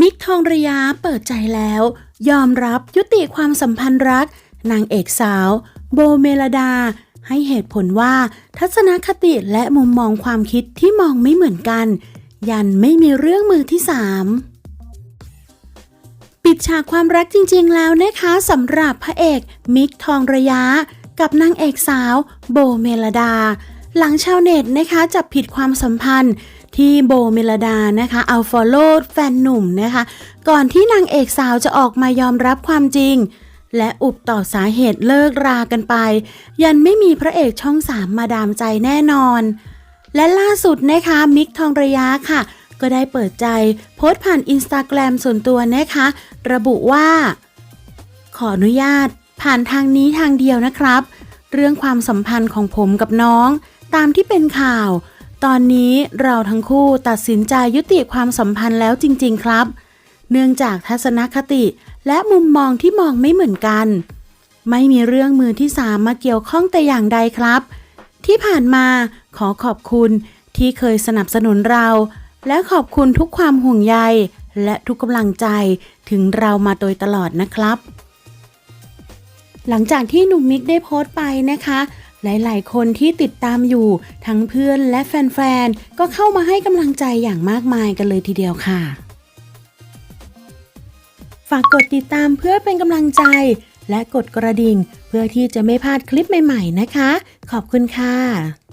มิกทองระยะเปิดใจแล้ว ยอมรับยุติความสัมพันธ์รัก นางเอกสาว โบเมลดา ให้เหตุผลว่าทัศนคติและมุมมองความคิดที่มองไม่เหมือนกัน ยันไม่มีเรื่องมือที่สามปิดฉากความรักจริงๆแล้วนะคะสำหรับพระเอกมิกทองระยะ กับนางเอกสาว โบเมลดา หลังชาวเน็ตนะคะจับผิดความสัมพันธ์ ที่โบเมลดานะคะเอาฟอลโล่แฟนหนุ่มนะคะ ก่อนที่นางเอกสาวจะออกมายอมรับความจริง และอุบต่อสาเหตุเลิกรากันไป ยันไม่มีพระเอกช่องสามมาดามใจแน่นอน และล่าสุดนะคะมิกทองระยะค่ะ ก็ได้เปิดใจโพสต์ผ่านอินสตาแกรมส่วนตัวนะคะ ระบุว่า ขออนุญาต ผ่านทางนี้ทางเดียวนะครับ เรื่องความสัมพันธ์ของผมกับน้อง ตามที่เป็นข่าว ตอนนี้เราทั้งคู่ตัดสินใจยุติความสัมพันธ์แล้วจริง ๆ ครับ เนื่องจากทัศนคติและมุมมองที่มองไม่เหมือนกัน ไม่มีเรื่องมือที่สามมาเกี่ยวข้องแต่อย่างใดครับ ที่ผ่านมาขอขอบคุณที่เคยสนับสนุนเรา และขอบคุณทุกความห่วงใย และทุกกำลังใจถึงเรามาโดยตลอดนะครับ หลังจากที่หนุ่มมิกได้โพสต์ไปนะคะ หลายๆ คนที่ติดตามอยู่ทั้งเพื่อนและแฟนๆ ก็เข้ามาให้กำลังใจอย่างมากมายกันเลยทีเดียวค่ะ ฝากกดติดตามเพื่อเป็นกำลังใจ และกดกระดิ่ง เพื่อที่จะไม่พลาดคลิปใหม่ ๆ นะคะ ขอบคุณค่ะ